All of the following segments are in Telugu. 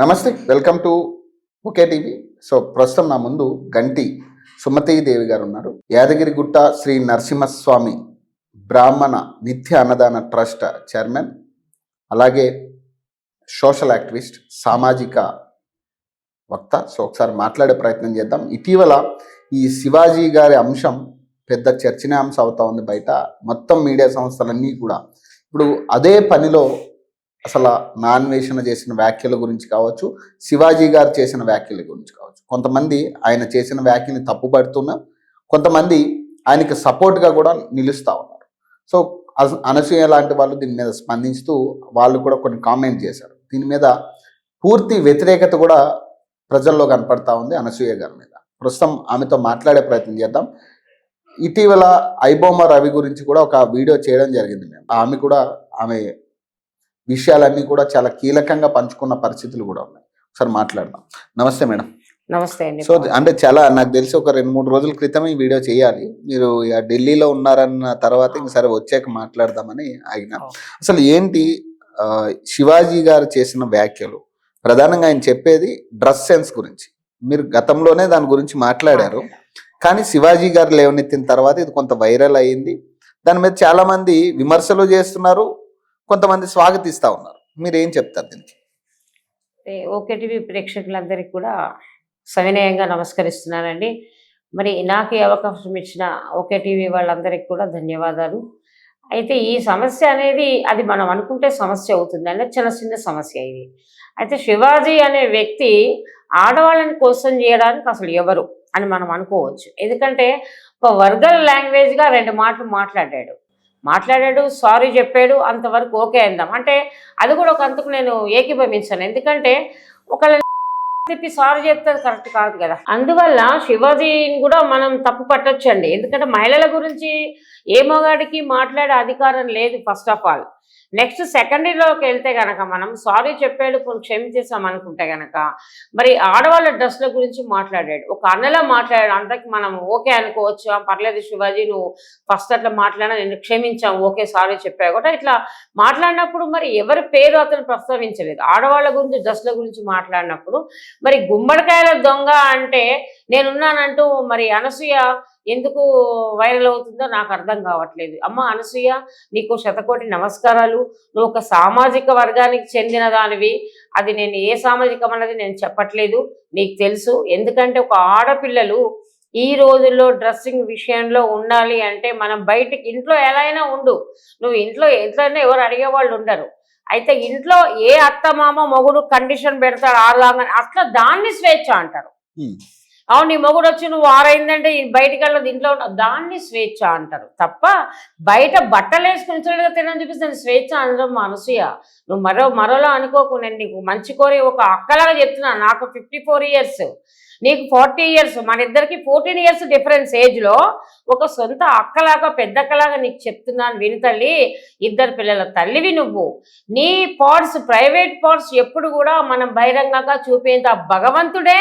నమస్తే welcome to OK TV. So ప్రస్తుతం నా ముందు గంటి సుమతీదేవి గారు ఉన్నారు. యాదగిరిగుట్ట శ్రీ నరసింహస్వామి బ్రాహ్మణ నిత్య అన్నదాన ట్రస్ట్ చైర్మన్ అలాగే సోషల్ యాక్టివిస్ట్ సామాజిక వక్త. సో ఒకసారి మాట్లాడే ప్రయత్నం చేద్దాం. ఇటీవల ఈ శివాజీ గారి అంశం పెద్ద చర్చనీయాంశం అవుతా ఉంది బయట. మొత్తం మీడియా సంస్థలన్నీ కూడా. ఇప్పుడు అదే పనిలో అసలు నాన్వేషణ చేసిన వ్యాఖ్యల గురించి కావచ్చు శివాజీ గారు చేసిన వ్యాఖ్యల గురించి కావచ్చు. కొంతమంది ఆయన చేసిన వ్యాఖ్యని తప్పుపడుతున్నా కొంతమంది ఆయనకి సపోర్ట్గా కూడా నిలుస్తూ ఉన్నారు. సో అనసూయ లాంటి వాళ్ళు దీని మీద స్పందిస్తూ వాళ్ళు కూడా కొన్ని కామెంట్ చేశారు. దీని మీద పూర్తి వ్యతిరేకత కూడా ప్రజల్లో కనపడతా ఉంది అనసూయ గారి మీద. ప్రస్తుతం ఆమెతో మాట్లాడే ప్రయత్నం చేద్దాం. ఇటీవల ఐబొమ్మ రవి గురించి కూడా ఒక వీడియో చేయడం జరిగింది మేము ఆమె కూడా ఆమె విషయాలన్నీ కూడా చాలా కీలకంగా పంచుకున్న పరిస్థితులు కూడా ఉన్నాయి. ఒకసారి మాట్లాడదాం. నమస్తే మేడం. నమస్తే అండి. సో అంటే చాలా నాకు తెలిసి ఒక రెండు మూడు రోజుల క్రితం ఈ వీడియో చేయాలి. మీరు ఢిల్లీలో ఉన్నారన్న తర్వాత ఇంక సరే వచ్చాక మాట్లాడదామని ఆగిన. అసలు ఏంటి శివాజీ గారు చేసిన వ్యాఖ్యలు? ప్రధానంగా ఆయన చెప్పేది డ్రెస్ సెన్స్ గురించి. మీరు గతంలోనే దాని గురించి మాట్లాడారు. కానీ శివాజీ గారు లేవనెత్తిన తర్వాత ఇది కొంత వైరల్ అయ్యింది దాని మీద చాలా మంది విమర్శలు చేస్తున్నారు. కొంతమంది స్వాగతిస్తా ఉన్నారు. మీరు ఏం చెప్తారు దీనికి? ఓకేటీవీ టీవీ ప్రేక్షకులందరికీ కూడా సవినయంగా నమస్కరిస్తున్నానండి. మరి నాకు అవకాశం ఇచ్చిన ఓకేటీవీ వాళ్ళందరికీ కూడా ధన్యవాదాలు. అయితే ఈ సమస్య అనేది అది మనం అనుకుంటే సమస్య అవుతుంది చిన్న చిన్న సమస్య ఇది. అయితే శివాజీ అనే వ్యక్తి ఆడవాళ్ళని కోసం చేయడానికి అసలు ఎవరు అని మనం అనుకోవచ్చు. ఎందుకంటే ఒక వర్గల్ లాంగ్వేజ్గా రెండు మాటలు మాట్లాడాడు. మాట్లాడాడు సారీ చెప్పాడు అంతవరకు ఓకే అందాం. అంటే అది కూడా ఒక అంతకు నేను ఏకీభవించాను. ఎందుకంటే ఒకళ్ళ చెప్పి సారీ చెప్తే కరెక్ట్ కాదు కదా. అందువల్ల శివాజీని కూడా మనం తప్పు పట్టొచ్చండి. ఎందుకంటే మహిళల గురించి ఏ మగాడికి మాట్లాడే అధికారం లేదు ఫస్ట్ ఆఫ్ ఆల్ నెక్స్ట్ సెకండరీలోకి వెళ్తే గనక మనం సారీ చెప్పాడు కొన్ని క్షమించేసాం అనుకుంటే గనక మరి ఆడవాళ్ళ డ్రెస్ల గురించి మాట్లాడాడు. ఒక అన్నలా మాట్లాడాడు. అంతకి మనం ఓకే అనుకోవచ్చు? పర్లేదు శివాజీ నువ్వు ఫస్ట్ అట్లా మాట్లాడినా నేను క్షమించాం ఓకే సారీ చెప్పావు కూడా ఇట్లా మాట్లాడినప్పుడు మరి ఎవరి పేరు అతను ప్రస్తావించలేదు. ఆడవాళ్ళ గురించి డ్రెస్ల గురించి మాట్లాడినప్పుడు మరి గుమ్మడికాయల దొంగ అంటే నేనున్నానంటూ మరి అనసూయ ఎందుకు వైరల్ అవుతుందో నాకు అర్థం కావట్లేదు. అమ్మ అనసూయ నీకు శతకోటి నమస్కారాలు. నువ్వు ఒక సామాజిక వర్గానికి చెందిన దానివి. అది నేను ఏ సామాజికం అన్నది నేను చెప్పట్లేదు. నీకు తెలుసు. ఎందుకంటే ఒక ఆడపిల్లలు ఈ రోజుల్లో డ్రెస్సింగ్ విషయంలో ఉండాలి అంటే మనం బయటికి ఇంట్లో ఎలా అయినా ఉండు. నువ్వు ఇంట్లో ఎట్లయినా ఎవరు అడిగే వాళ్ళు ఉండరు. అయితే ఇంట్లో ఏ అత్త మామ మొగుడు కండిషన్ పెడతాడు ఆరులాగా అట్లా దాన్ని స్వేచ్ఛ అంటారు. అవును నీ మొగుడు వచ్చి నువ్వు ఆరైందంటే బయటికి వెళ్ళదు ఇంట్లో. దాన్ని స్వేచ్ఛ అంటారు తప్ప బయట బట్టలు వేసుకుని చూడగా తినని చూపిస్తే దాన్ని స్వేచ్ఛ అనడం మా అనసూయ నువ్వు మరో మరోలా అనుకోకు నేను నీకు మంచి కోరి ఒక అక్కలాగా చెప్తున్నా నాకు ఫిఫ్టీ ఫోర్ ఇయర్స్ నీకు ఫార్టీ ఇయర్స్ మన ఇద్దరికి ఫోర్టీన్ ఇయర్స్ డిఫరెన్స్ ఏజ్లో ఒక సొంత అక్కలాగా పెద్ద అక్కలాగా నీకు చెప్తున్నాను విని తల్లి. ఇద్దరు పిల్లల తల్లివి నువ్వు. నీ పార్ట్స్ ప్రైవేట్ పార్ట్స్ ఎప్పుడు కూడా మనం బహిరంగంగా చూపేంత భగవంతుడే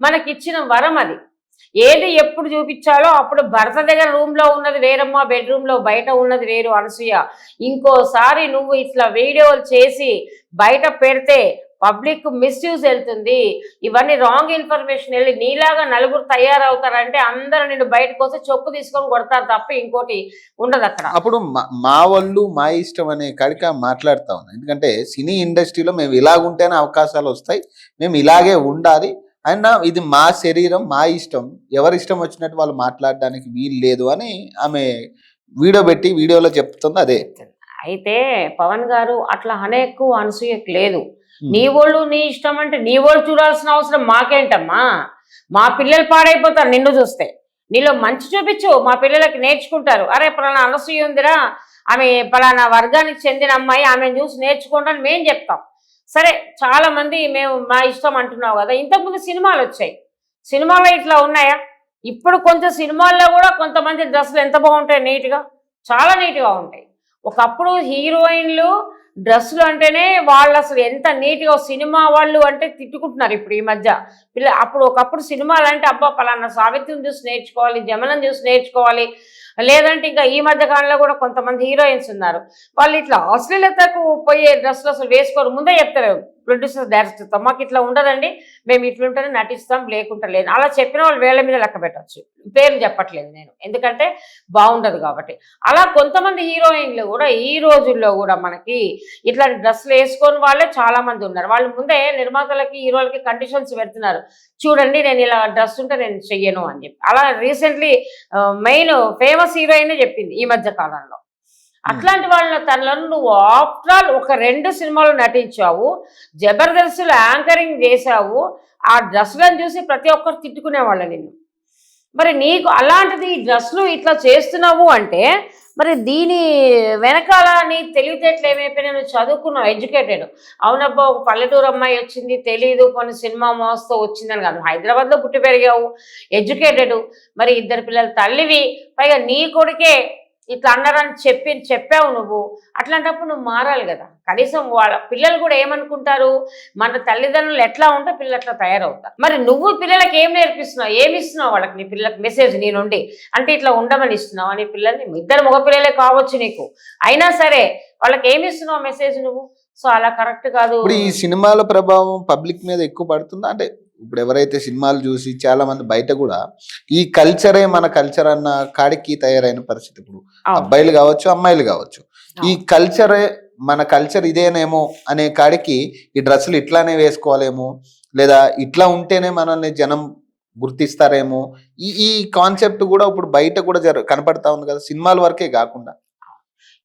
మనకిచ్చిన వరం అది. ఏది ఎప్పుడు చూపించాలో అప్పుడు భర్త దగ్గర రూమ్లో ఉన్నది వేరమ్మ బెడ్రూమ్లో బయట ఉన్నది వేరు అనసూయ. ఇంకోసారి నువ్వు ఇట్లా వీడియోలు చేసి బయట పెడితే పబ్లిక్ మిస్యూజ్ వెళ్తుంది. ఇవన్నీ రాంగ్ ఇన్ఫర్మేషన్ వెళ్ళి నీలాగా నలుగురు తయారవుతారంటే అందరూ నిన్ను బయటకు వస్తే చొప్పు తీసుకొని కొడతారు తప్ప ఇంకోటి ఉండదు అక్కడ. అప్పుడు మా- మా వాళ్ళు మా ఇష్టం అనే కాడిక మాట్లాడుతా ఉన్నాం. ఎందుకంటే సినీ ఇండస్ట్రీలో మేము ఇలాగుంటేనే అవకాశాలు వస్తాయి. మేము ఇలాగే ఉండాలి. అండ్ ఇది మా శరీరం మా ఇష్టం. ఎవరి ఇష్టం వచ్చినట్టు వాళ్ళు మాట్లాడడానికి వీలు లేదు అని ఆమె వీడియో పెట్టి వీడియోలో చెప్తుంది అదే. అయితే పవన్ గారు అట్లా అనేకు అనసూయకు లేదు. నీ వాళ్ళు నీ ఇష్టం అంటే నీ వాళ్ళు చూడాల్సిన అవసరం మాకేంటమ్మా? మా పిల్లలు పాడైపోతారు నిన్ను చూస్తే. నీలో మంచి చూపించు మా పిల్లలకి నేర్చుకుంటారు. అరే పలానా అనసూయ ఉందిరా. ఆమె పలానా వర్గానికి చెందిన అమ్మాయి ఆమెను చూసి నేర్చుకోండి అని మేము చెప్తాం. సరే చాలా మంది మేము మా ఇష్టం అంటున్నావు కదా ఇంతకుముందు సినిమాలు వచ్చాయి. సినిమాలో ఇట్లా ఉన్నాయా? ఇప్పుడు కొంచెం సినిమాల్లో కూడా కొంతమంది డ్రెస్సులు ఎంత బాగుంటాయి నీట్గా? చాలా నీట్గా ఉంటాయి. ఒకప్పుడు హీరోయిన్లు డ్రెస్సులు అంటేనే వాళ్ళు అసలు ఎంత నీట్గా సినిమా వాళ్ళు అంటే తిట్టుకుంటున్నారు ఇప్పుడు ఈ మధ్య. పిల్ల అప్పుడు ఒకప్పుడు సినిమాలు అంటే అబ్బా పలానా సావిత్రిని చూసి నేర్చుకోవాలి జమనం చూసి నేర్చుకోవాలి. లేదంటే ఇంకా ఈ మధ్య కాలంలో కూడా కొంతమంది హీరోయిన్స్ ఉన్నారు. వాళ్ళు ఇట్లా అశ్లీలతకు పోయే డ్రెస్సులు అసలు వేసుకోరు. ముందే చెప్తారు ప్రొడ్యూసర్స్ డైరెక్టర్ మాకు ఇట్లా ఉండదండి. మేము ఇట్లుంటేనే నటిస్తాం లేకుంటే లేదు. అలా చెప్పిన వాళ్ళు వేళ్ళ మీద లెక్క పెట్టచ్చు. పేరు చెప్పట్లేదు నేను. ఎందుకంటే బాగుండదు కాబట్టి. అలా కొంతమంది హీరోయిన్లు కూడా ఈ రోజుల్లో కూడా మనకి ఇట్లాంటి డ్రెస్సులు వేసుకొని వాళ్ళే చాలా మంది ఉన్నారు. వాళ్ళు ముందే నిర్మాతలకి హీరోలకి కండిషన్స్ పెడుతున్నారు. చూడండి నేను ఇలా డ్రెస్ ఉంటే నేను చెయ్యను అని చెప్పి. అలా రీసెంట్లీ మెయిన్ ఫేమస్ హీరోయిన్ చెప్పింది ఈ మధ్య కాలంలో. అట్లాంటి వాళ్ళ తనలను నువ్వు ఆఫ్టర్ ఆల్ ఒక రెండు సినిమాలు నటించావు జబర్దస్త్లో యాంకరింగ్ చేశావు ఆ డ్రెస్లను చూసి ప్రతి ఒక్కరు తిట్టుకునేవాళ్ళ నిన్ను. మరి నీకు అలాంటిది ఈ డ్రెస్లు ఇట్లా చేస్తున్నావు అంటే మరి దీని వెనకాల నీ తెలివితేటలు ఏమైపోయినా నువ్వు చదువుకున్నావు ఎడ్యుకేటెడ్. అవునబ్బా ఒక పల్లెటూరు అమ్మాయి వచ్చింది తెలీదు కొన్ని సినిమా మోస్తూ వచ్చిందని కాదు. హైదరాబాద్లో పుట్టి పెరిగావు ఎడ్యుకేటెడ్. మరి ఇద్దరు పిల్లల తల్లివి పైగా నీ కొడుకే ఇట్లా అన్నారని చెప్పి చెప్పావు నువ్వు అట్లాంటప్పుడు నువ్వు మారాలి కదా. కనీసం వాళ్ళ పిల్లలు కూడా ఏమనుకుంటారు? మన తల్లిదండ్రులు ఎట్లా ఉంటే పిల్లలు అట్లా తయారవుతారు. మరి నువ్వు పిల్లలకి ఏం నేర్పిస్తున్నావు? ఏమి ఇస్తున్నావు వాళ్ళకి? నీ పిల్లలకి మెసేజ్ నీ నుండి. అంటే ఇట్లా ఉండమని ఇస్తున్నావు అని పిల్లల్ని? ఇద్దరు మగపిల్లలే కావచ్చు నీకు. అయినా సరే వాళ్ళకి ఏమి ఇస్తున్నావు మెసేజ్ నువ్వు? సో అలా కరెక్ట్ కాదు. ఈ సినిమాల ప్రభావం పబ్లిక్ మీద ఎక్కువ పడుతుందా? అంటే ఇప్పుడు ఎవరైతే సినిమాలు చూసి చాలా మంది బయట కూడా ఈ కల్చరే మన కల్చర్ అన్న కాడికి తయారైన పరిస్థితి ఇప్పుడు. అబ్బాయిలు కావచ్చు అమ్మాయిలు కావచ్చు. ఈ కల్చరే మన కల్చర్ ఇదేనేమో అనే కాడికి ఈ డ్రెస్సులు ఇట్లానే వేసుకోవాలేమో లేదా ఇట్లా ఉంటేనే మనల్ని జనం గుర్తిస్తారేమో ఈ ఈ కాన్సెప్ట్ కూడా ఇప్పుడు బయట కూడా జర కనపడతా ఉంది కదా సినిమాల వరకే కాకుండా.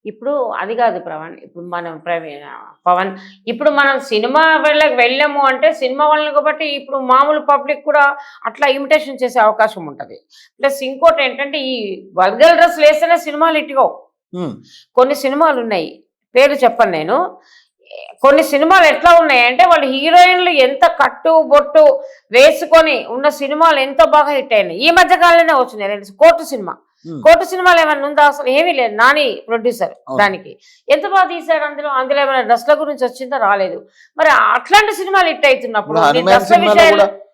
ఇప్పుడు అది కాదు ప్రవణ్ ఇప్పుడు మనం ప్రవీణ్ పవన్ ఇప్పుడు మనం సినిమా వాళ్ళకి వెళ్ళాము అంటే సినిమా వాళ్ళని కాబట్టి ఇప్పుడు మామూలు పబ్లిక్ కూడా అట్లా ఇమిటేషన్ చేసే అవకాశం ఉంటుంది. ప్లస్ ఇంకోటి ఏంటంటే ఈ వర్గల్ డ్రెస్ వేస్తేనే సినిమాలు ఇట్టుకో ఉమ్, కొన్ని సినిమాలు ఉన్నాయి పేరు చెప్పను నేను. కొన్ని సినిమాలు ఎట్లా ఉన్నాయి అంటే వాళ్ళు హీరోయిన్లు ఎంత కట్టు బొట్టు వేసుకొని ఉన్న సినిమాలు ఎంత బాగా హిట్ అయినాయి. ఈ మధ్య కాలంలోనే వచ్చినాయి. రెండు కోర్టు సినిమా. కోర్టు సినిమాలు ఏమైనా ఉందా? అసలు ఏమీ లేదు. నాని ప్రొడ్యూసర్. దానికి. ఎంత బాగా తీశాడు అందులో? అందులో ఏమైనా డ్రెస్ల గురించి వచ్చిందో? రాలేదు. మరి అట్లాంటి సినిమాలు హిట్ అవుతున్నప్పుడు డ్రెస్ల విషయాలు-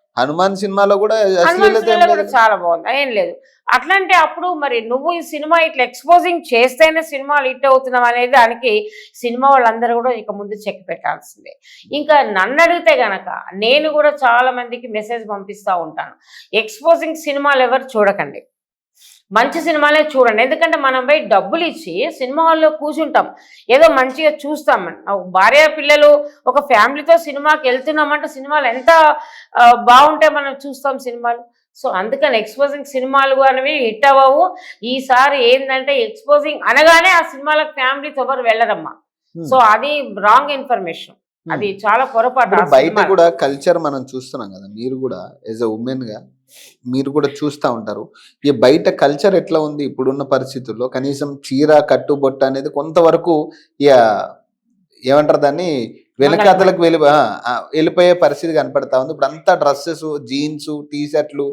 హనుమాన్ సినిమాలో కూడా. చాలా బాగుంది. ఏం లేదు. అట్లాంటి అప్పుడు మరి నువ్వు ఈ సినిమా ఇట్లా ఎక్స్పోజింగ్ చేస్తేనే సినిమాలు హిట్ అవుతున్నావు అనేది దానికి సినిమా వాళ్ళందరూ కూడా ఇక ముందు చెక్ పెట్టాల్సిందే. ఇంకా నన్ను అడిగితే గనక నేను కూడా చాలా మందికి మెసేజ్ పంపిస్తూ ఉంటాను. ఎక్స్పోజింగ్ సినిమాలు ఎవరు చూడకండి. మంచి సినిమాలే చూడండి. ఎందుకంటే మనం పోయి డబ్బులు ఇచ్చి సినిమా హాల్లో కూర్చుంటాం. ఏదో మంచిగా చూస్తాం. భార్య పిల్లలు ఒక ఫ్యామిలీతో సినిమాకి వెళ్తున్నామంటే సినిమాలు ఎంత బాగుంటే మనం చూస్తాం సినిమాలు. సో అందుకని ఎక్స్పోజింగ్ సినిమాలు అనేవి హిట్ అవ్వవు. ఈసారి ఏంటంటే ఎక్స్పోజింగ్ అనగానే ఆ సినిమాలకు ఫ్యామిలీతో ఎవరు వెళ్ళరమ్మా. సో అది రాంగ్ ఇన్ఫర్మేషన్ అది చాలా పొరపాటు బయట. కూడా కల్చర్ మనం చూస్తున్నాం కదా. మీరు కూడా యాజ్ అ ఉమెన్గా మీరు కూడా చూస్తూ ఉంటారు. ఈ బయట కల్చర్ ఎట్లా ఉంది? ఇప్పుడున్న పరిస్థితుల్లో కనీసం చీర కట్టుబొట్ట అనేది కొంతవరకు ఇక ఏమంటారు దాన్ని? వెనకాతలకు వెళ్ళి వెళ్ళిపోయే పరిస్థితి కనపడతా ఉంది. ఇప్పుడు అంతా డ్రెస్సెస్ జీన్స్ టీ షర్ట్లు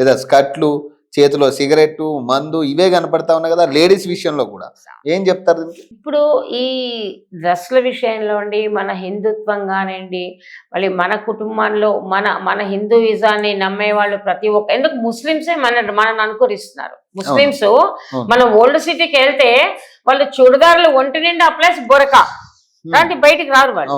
లేదా స్కర్ట్లు చేతిలో సిగరెట్ మందు ఇవే కనపడతా ఉన్నాయి కదా లేడీస్ విషయంలో కూడా. ఏం చెప్తారు? ఇప్పుడు ఈ డ్రెస్ల విషయంలో అండి మన హిందుత్వం కానివ్వండి మళ్ళీ మన కుటుంబంలో మన మన హిందూయిజాన్ని నమ్మే వాళ్ళు ప్రతి ఒక్క ఎందుకు ముస్లిమ్సే మన మనల్ని అనుకరిస్తున్నారు. ముస్లిమ్స్ అవును. మనం ఓల్డ్ సిటీకి వెళ్తే వాళ్ళు చుడిదార్లు ఒంటి నిండా ప్లస్ బొరక. అలాంటి బయటికి రారు వాళ్ళు.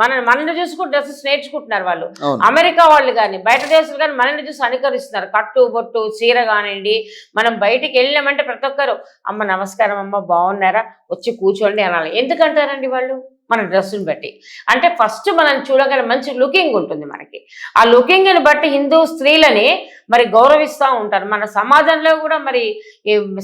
మన మనల్ని చూసుకుంటూ డ్రెస్సెస్ నేర్చుకుంటున్నారు వాళ్ళు. అమెరికా వాళ్ళు కానీ బయట దేశాలు కానీ మనల్ని చూసి అనుకరిస్తున్నారు. కట్టు బొట్టు చీర కానివ్వండి మనం బయటికి వెళ్ళామంటే ప్రతి ఒక్కరు అమ్మ నమస్కారం అమ్మ బాగున్నారా? వచ్చి కూర్చోండి అనాలి. ఎందుకంటారండి వాళ్ళు? మన డ్రెస్సుని బట్టి. అంటే ఫస్ట్ మనం చూడగానే మంచి లుకింగ్ ఉంటుంది మనకి. ఆ లుకింగ్ని బట్టి హిందూ స్త్రీలని మరి గౌరవిస్తూ ఉంటారు. మన సమాజంలో కూడా మరి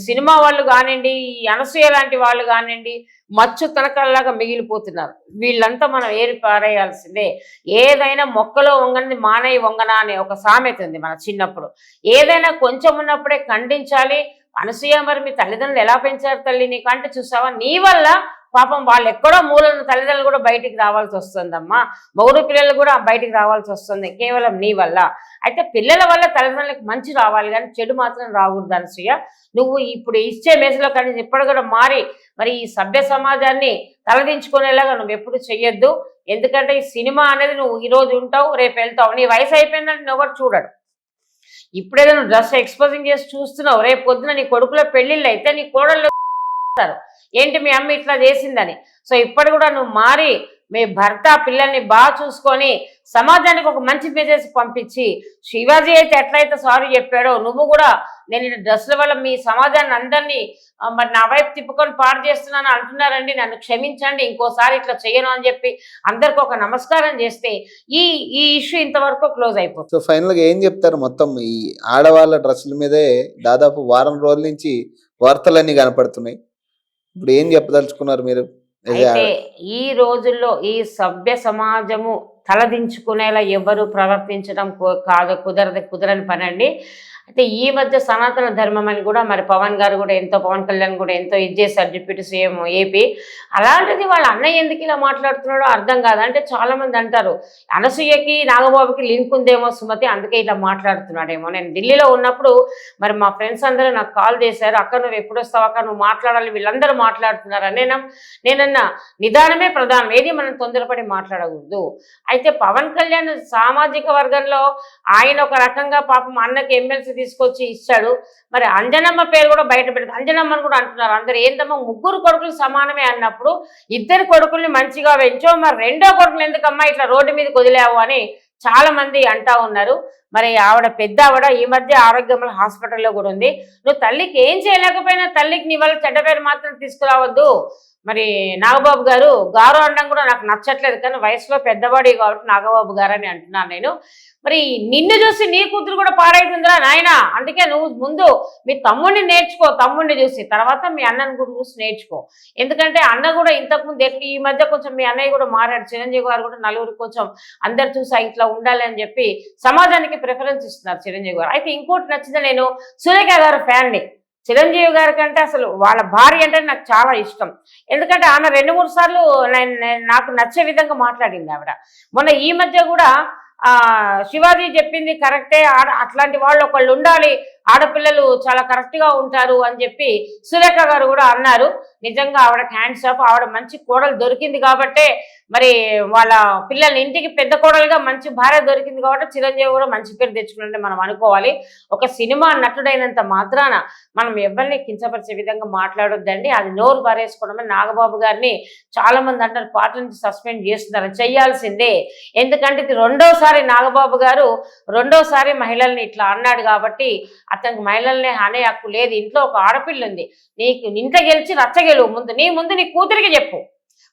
సినిమా వాళ్ళు కానివ్వండి ఈ అనసూయ లాంటి వాళ్ళు కానివ్వండి మచ్చు తనకల్లాగా మిగిలిపోతున్నారు. వీళ్ళంతా మనం ఏరి పారేయాల్సిందే. ఏదైనా మొక్కలో వంగని మానయ్య వంగన అనే ఒక సామెత ఉంది మన చిన్నప్పుడు. ఏదైనా కొంచెం ఉన్నప్పుడే ఖండించాలి. అనసూయ మరి మీ తల్లిదండ్రులు ఎలా పెంచారు తల్లి? నీకు చూసావా? నీ వల్ల పాపం వాళ్ళు ఎక్కడో మూలన తల్లిదండ్రులు కూడా బయటికి రావాల్సి వస్తుందమ్మా. మౌరు పిల్లలు కూడా బయటికి రావాల్సి వస్తుంది కేవలం నీ వల్ల. అయితే పిల్లల వల్ల తల్లిదండ్రులకు మంచి రావాలి కానీ చెడు మాత్రం రాకూడదు అనసూయ. నువ్వు ఇప్పుడు ఇచ్చే మెసేజ్లో కానీ ఇప్పుడు కూడా మారి మరి ఈ సభ్య సమాజాన్ని తలదించుకునేలాగా నువ్వు ఎప్పుడు చెయ్యొద్దు. ఎందుకంటే ఈ సినిమా అనేది నువ్వు ఈ రోజు ఉంటావు రేపు వెళ్తావు. నీ వయసు అయిపోయిందంటే నువ్వు ఎవరు చూడడు ఇప్పుడేదో నువ్వు డ్రెస్ ఎక్స్పోజింగ్ చేసి చూస్తున్నావు. రేపు పొద్దున నీ కొడుకులో పెళ్ళిళ్ళు అయితే నీ కోడళ్ళు ఏంటి మీ అమ్మ ఇట్లా చేసిందని? సో ఇప్పుడు కూడా నువ్వు మారి మీ భర్త పిల్లల్ని బాగా చూసుకొని సమాజానికి ఒక మంచి మెసేజ్ పంపించి శివాజీ అయితే ఎట్లయితే సారీ చెప్పాడో నువ్వు కూడా నేను ఈ డ్రెస్సుల వల్ల మీ సమాజాన్ని అందరినీ మరి నా వైపు తిప్పుకొని పాడు చేస్తున్నాను అంటున్నారండి. నన్ను క్షమించండి ఇంకోసారి ఇట్లా చేయను అని చెప్పి అందరికి ఒక నమస్కారం చేస్తే ఈ ఈ ఇష్యూ ఇంతవరకు క్లోజ్ అయిపోతుంది. సో ఫైనల్గా ఏం చెప్తారు మొత్తం ఈ ఆడవాళ్ళ డ్రెస్సుల మీదే దాదాపు వారం రోజుల నుంచి వార్తలన్నీ కనపడుతున్నాయి. ఇప్పుడు ఏం చెప్పదలుచుకున్నారు మీరు? అయితే ఈ రోజుల్లో ఈ సభ్య సమాజము తలదించుకునేలా ఎవరు ప్రవర్తించడం కాదు కుదరదు కుదరని పని అండి అయితే ఈ మధ్య సనాతన ధర్మం అని కూడా మరి పవన్ గారు కూడా ఎంతో పవన్ కళ్యాణ్ కూడా ఎంతో ఇది చేశారు డిప్యూటీ సీఎం ఏపీ. అలాంటిది వాళ్ళ అన్నయ్య ఎందుకు ఇలా మాట్లాడుతున్నాడో అర్థం కాదు. అంటే చాలా మంది అంటారు అనసూయకి నాగబాబుకి లింక్ ఉందేమో సుమతి అందుకే ఇలా మాట్లాడుతున్నాడేమో. నేను ఢిల్లీలో ఉన్నప్పుడు మరి మా ఫ్రెండ్స్ అందరూ నాకు కాల్ చేశారు అక్క నువ్వు ఎప్పుడు వస్తావు? అక్క నువ్వు మాట్లాడాలి వీళ్ళందరూ మాట్లాడుతున్నారు. నేను నేనన్నా నిదానమే ప్రధానం ఏది మనం తొందరపడి మాట్లాడకూడదు. అయితే పవన్ కళ్యాణ్ సామాజిక వర్గంలో ఆయన ఒక రకంగా పాపం అన్నకి ఎమ్మెల్సీ తీసుకొచ్చి ఇచ్చాడు. మరి అంజనమ్మ పేరు కూడా బయట పెడతారు అంజనమ్మని కూడా అంటున్నారు. అందరు ఏంటమ్మా ముగ్గురు కొడుకులు సమానమే అన్నప్పుడు ఇద్దరు కొడుకుల్ని మంచిగా పెంచో మరి రెండో కొడుకులు ఎందుకమ్మా ఇట్లా రోడ్డు మీద వదిలావు అని చాలా మంది అంటా ఉన్నారు. మరి ఆవిడ పెద్ద ఆవిడ ఈ మధ్య ఆరోగ్యంలో హాస్పిటల్లో కూడా ఉంది. నువ్వు తల్లికి ఏం చేయలేకపోయినా తల్లికి నీ వల్ల చెడ్డ పేరు మాత్రం తీసుకురావద్దు. మరి నాగబాబు గారు గారు అనడం కూడా నాకు నచ్చట్లేదు కానీ వయసులో పెద్దవాడి కాబట్టి నాగబాబు గారు అని అంటున్నాను నేను. మరి నిన్ను చూసి నీ కూతురు కూడా పాడైతుందిరా నాయన. అందుకే నువ్వు ముందు మీ తమ్ముడిని నేర్చుకో తమ్ముడిని చూసి. తర్వాత మీ అన్నని కూడా చూసి నేర్చుకో. ఎందుకంటే అన్న కూడా ఇంతకుముందు ఎట్లు ఈ మధ్య కొంచెం మీ అన్నయ్య కూడా మారాడు. చిరంజీవి గారు కూడా నలుగురు కొంచెం అందరు చూసా ఇట్లా ఉండాలి అని చెప్పి సమాజానికి ప్రిఫరెన్స్ ఇస్తున్నారు చిరంజీవి గారు. అయితే ఇంకోటి నచ్చింది నేను సురేఖ గారు ఫ్యాన్ని. చిరంజీవి గారి కంటే అసలు వాళ్ళ భార్య అంటే నాకు చాలా ఇష్టం. ఎందుకంటే ఆమె రెండు మూడు సార్లు నేను- నాకు నచ్చే విధంగా మాట్లాడింది ఆవిడ. మొన్న ఈ మధ్య కూడా ఆ శివాజీ చెప్పింది కరెక్టే. అట్లాంటి వాళ్ళు ఒకళ్ళు ఉండాలి. ఆడపిల్లలు చాలా కరెక్ట్గా ఉంటారు అని చెప్పి సురేఖ గారు కూడా అన్నారు. నిజంగా ఆవిడ హ్యాండ్స్ ఆఫ్ ఆవిడ మంచి కోడలు దొరికింది కాబట్టే మరి వాళ్ళ పిల్లల ఇంటికి పెద్ద కోడలుగా మంచి భార్య దొరికింది కాబట్టి చిరంజీవి కూడా మంచి పేరు తెచ్చుకున్నట్టు మనం అనుకోవాలి. ఒక సినిమా నటుడైనంత మాత్రాన మనం ఎవరిని కించపరిచే విధంగా మాట్లాడొద్దండి. అది నోరు పారేసుకోవడమే. నాగబాబు గారిని చాలా మంది అంటారు పార్టీ నుంచి సస్పెండ్ చేస్తున్నారు చేయాల్సిందే. ఎందుకంటే ఇది రెండోసారి నాగబాబు గారు రెండోసారి మహిళల్ని ఇట్లా అన్నాడు కాబట్టి అతనికి మహిళల్ని అనే హక్కు లేదు. ఇంట్లో ఒక ఆడపిల్ల ఉంది నీకు ఇంట్లో గెలిచి రచ్చగెలువు ముందు. నీ ముందు నీ కూతురికి చెప్పు.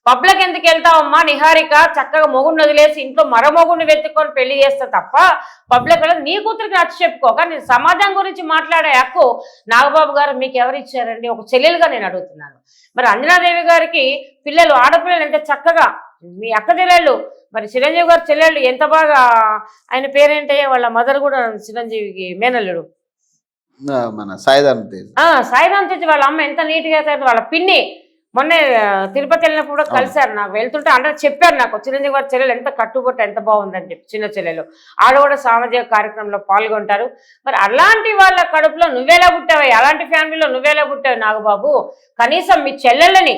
పబ్లిక్ ఎందుకు వెళ్తావమ్మా? నిహారిక చక్కగా మొగుడిని వదిలేసి ఇంట్లో మరో మొగుడిని వెతుక్కొని పెళ్ళి చేస్తా తప్ప పబ్లిక్ నీ కూతురికి నచ్చి చెప్పుకో కానీ సమాజం గురించి మాట్లాడే హక్కు నాగబాబు గారు మీకు ఎవరు ఇచ్చారండి? ఒక చెల్లెలుగా నేను అడుగుతున్నాను. మరి అంజనాదేవి గారికి పిల్లలు ఆడపిల్లలు ఎంత చక్కగా మీ అక్క చెల్లెళ్ళు మరి చిరంజీవి గారు చెల్లెళ్ళు ఎంత బాగా ఆయన పేరేంటే వాళ్ళ మదర్ కూడా చిరంజీవికి మేనల్లుడు. మన సాయిధరం తేజ్. సాయిరామ్ తెచ్చి వాళ్ళ అమ్మ ఎంత నీట్గా తయారు వాళ్ళ పిన్ని మొన్న తిరుపతి వెళ్ళినప్పుడు కూడా కలిశారు నాకు వెళ్తుంటే అందరూ చెప్పారు నాకు చిరంజీవి గారి చెల్లెలు ఎంత కట్టుబొట్టు ఎంత బాగుందని చెప్పి చిన్న చెల్లెలు. ఆడ కూడా సామాజిక కార్యక్రమంలో పాల్గొంటారు. మరి అలాంటి వాళ్ళ కడుపులో నువ్వేలా పుట్టావు అలాంటి ఫ్యామిలీలో నువ్వేలా పుట్టావు నాగబాబు? కనీసం మీ చెల్లెళ్ళని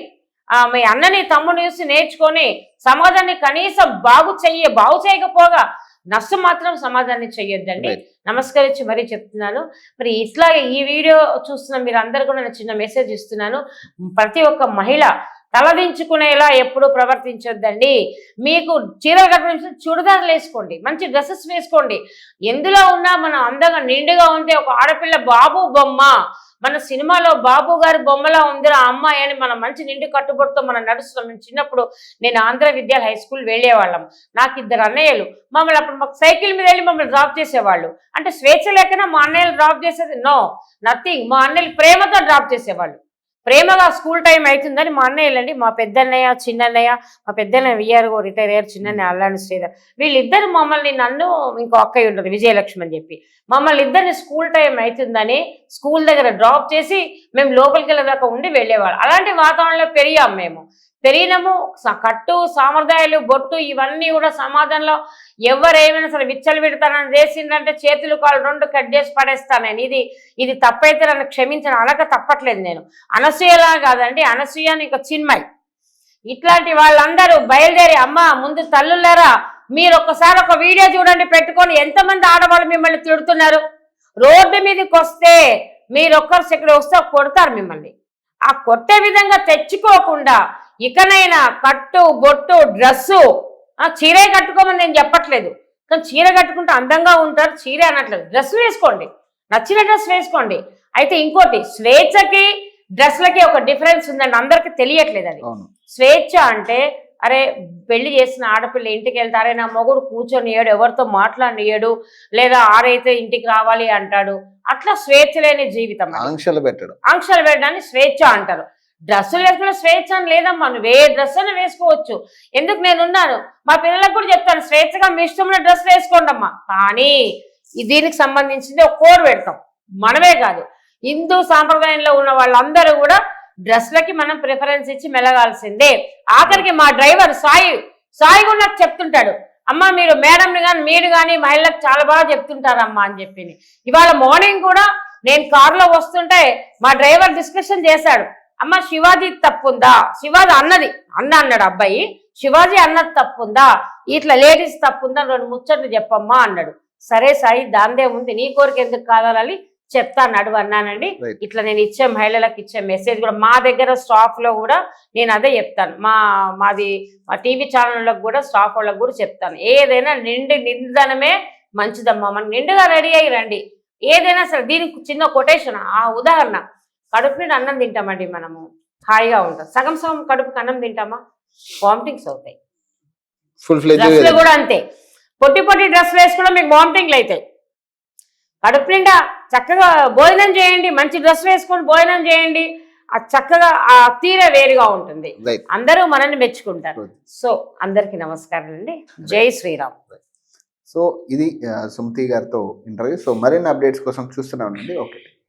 ఆ, మీ అన్నని తమ్ముని చూసి నేర్చుకొని సమాజాన్ని కనీసం బాగు చెయ్య బాగు చేయకపోగా నష్టం మాత్రం సమాజాన్ని చెయ్యొద్దండి. Right. నమస్కరించి మరీ చెప్తున్నాను. మరి ఇట్లా ఈ వీడియో చూస్తున్న మీరు అందరు కూడా నేను చిన్న మెసేజ్ ఇస్తున్నాను. ప్రతి ఒక్క మహిళ తలదించుకునేలా ఎప్పుడు ప్రవర్తించొద్దండి. మీకు చీరలు కట్టిన చుడిదారులు వేసుకోండి. మంచి డ్రెస్సెస్ వేసుకోండి. ఎందులో ఉన్నా మనం అందంగా నిండుగా ఉంటే ఒక ఆడపిల్ల బాబు బొమ్మ. మన సినిమాలో బాబు గారి బొమ్మలా ఉందిరా అమ్మాయి అని మనం మంచి నిండు కట్టుబడితో మనం నడుస్తున్నాం మేము చిన్నప్పుడు నేను ఆంధ్ర విద్యాలయ హై స్కూల్ వెళ్ళేవాళ్ళం. నాకు ఇద్దరు అన్నయ్యలు. మమ్మల్ని అప్పుడు మాకు సైకిల్ మీద వెళ్ళి మమ్మల్ని డ్రాప్ చేసేవాళ్ళు. అంటే స్వేచ్ఛ లేకనా మా అన్నయ్యలు డ్రాప్ చేసేది? నో. నథింగ్. మా అన్నయ్యలు ప్రేమతో డ్రాప్ చేసేవాళ్ళు. ప్రేమగా స్కూల్ టైం అవుతుందని మా అన్నయ్యలండి మా పెద్దన్నయ్య చిన్నన్నయ్య మా పెద్దన్నయ్య విఆర్ఓ రిటైర్ అయ్యారు. చిన్నన్నయ్య అల్లాని శ్రీధర్. వీళ్ళిద్దరు మమ్మల్ని నన్ను ఇంకో అక్కయ్య ఉంటుంది విజయలక్ష్మి అని చెప్పి. మమ్మల్ని ఇద్దరిని స్కూల్ టైం అవుతుందని స్కూల్ దగ్గర డ్రాప్ చేసి మేము లోపలికి వెళ్ళదాకా ఉండి వెళ్ళేవాళ్ళం. అలాంటి వాతావరణంలో పెరిగాం మేము. తెలియనము కట్టు సాంప్రదాయాలు బొట్టు ఇవన్నీ కూడా సమాజంలో ఎవరేమైనా సరే విచ్చలు విడతానని చేసిందంటే చేతులు కాళ్ళు రెండు కట్ చేసి పడేస్తాను నేను. ఇది ఇది తప్పైతే నన్ను క్షమించను అనక తప్పట్లేదు నేను. అనసూయలా కాదండి అనసూయ అని ఇంకా చిన్మయ్. ఇట్లాంటి వాళ్ళందరూ బయలుదేరి అమ్మ ముందు తల్లులారా మీరు ఒక్కసారి ఒక వీడియో చూడండి పెట్టుకొని ఎంతమంది ఆడవాళ్ళు మిమ్మల్ని తిడుతున్నారు? రోడ్డు మీదకి వస్తే మీరు ఒక్కరు ఇక్కడ వస్తే కొడతారు మిమ్మల్ని. ఆ కొట్టే విధంగా తెచ్చుకోకుండా ఇకనైనా కట్టు బొట్టు డ్రెస్సు ఆ చీరే కట్టుకోమని నేను చెప్పట్లేదు. కానీ చీర కట్టుకుంటే అందంగా ఉంటారు చీర అనట్లేదు. డ్రెస్ వేసుకోండి. నచ్చిన డ్రెస్ వేసుకోండి. అయితే ఇంకోటి స్వేచ్ఛకి డ్రెస్లకి ఒక డిఫరెన్స్ ఉందండి. అందరికి తెలియట్లేదు అది. స్వేచ్ఛ అంటే అరే పెళ్ళి చేసిన ఆడపిల్ల ఇంటికి వెళ్తారే నా మొగుడు కూర్చొని ఏడు ఎవరితో మాట్లాడియడు లేదా ఆరైతే ఇంటికి రావాలి అంటాడు. అట్లా స్వేచ్ఛ లేని జీవితం. ఆంక్షలు పెట్టడం. ఆంక్షలు పెట్టడాన్ని స్వేచ్ఛ అంటారు. డ్రెస్సులు వేసుకునే స్వేచ్ఛ అని లేదమ్మా. నువ్వు ఏ డ్రెస్ అయినా వేసుకోవచ్చు? ఎందుకు నేనున్నాను? మా పిల్లలకు కూడా చెప్తాను స్వేచ్ఛగా మీ ఇష్టమైన డ్రెస్ వేసుకోండి అమ్మా కానీ దీనికి సంబంధించింది ఒక కోడ్ పెడతాం. మనమే కాదు హిందూ సాంప్రదాయంలో ఉన్న వాళ్ళందరూ కూడా డ్రెస్లకి మనం ప్రిఫరెన్స్ ఇచ్చి మెలగాల్సిందే. ఆఖరికి మా డ్రైవర్ సాయి సాయి కూడా నాకు చెప్తుంటాడు అమ్మ మీరు మేడంని కానీ మీరు కానీ మహిళలకు చాలా బాగా చెప్తుంటారమ్మా అని చెప్పి. ఇవాళ మార్నింగ్ కూడా నేను కారులో వస్తుంటే మా డ్రైవర్ డిస్కషన్ చేశాడు. అమ్మ శివాజీ తప్పుందా? శివాజీ అన్నది. అన్న అన్నాడు అబ్బాయి శివాజీ అన్నది తప్పుందా? ఇట్లా లేడీస్ తప్పుందా? రెండు ముచ్చట్లు చెప్పమ్మా అన్నాడు. సరే సాయి దాందే ఉంది. నీ కోరిక ఎందుకు కావాలని చెప్తా అన్నాడు అన్నానండి. ఇట్లా నేను ఇచ్చే మహిళలకు ఇచ్చే మెసేజ్ కూడా మా దగ్గర స్టాఫ్లో కూడా నేను అదే చెప్తాను. మా మాది మా టీవీ ఛానళ్ళకు కూడా స్టాఫ్ వాళ్ళకు కూడా చెప్తాను. ఏదైనా నిండి నిందనమే మంచిదమ్మా. మనం నిండుగా రెడీ అయ్యి రండి. ఏదైనా సరే దీనికి చిన్న కొటేషన్ ఆ ఉదాహరణ. కడుపు నిండా అన్నం తింటామండి మనము. హాయిగా ఉంటాం. సగం సగం కడుపుకి అన్నం తింటామా? వామిటింగ్స్ అవుతాయి. ఫుల్ ఫ్లెజ్ డ్రెస్లు కూడా అంతే. పొట్టి పొట్టి డ్రెస్లు వేసుకున్నా మీకు వామిటింగ్లు అవుతాయి. కడుపు నిండా చక్కగా భోజనం చేయండి. మంచి డ్రెస్ వేసుకొని భోజనం చేయండి. ఆ చక్కగా ఆ తీరే వేరుగా ఉంటుంది. అందరూ మనల్ని మెచ్చుకుంటారు. సో అందరికి నమస్కారం అండి. జై శ్రీరామ్. సో ఇది సుమతి గారితో ఇంటర్వ్యూ. సో మరిన్ని అప్డేట్స్ కోసం చూస్తూనే ఉండండి ఓకే.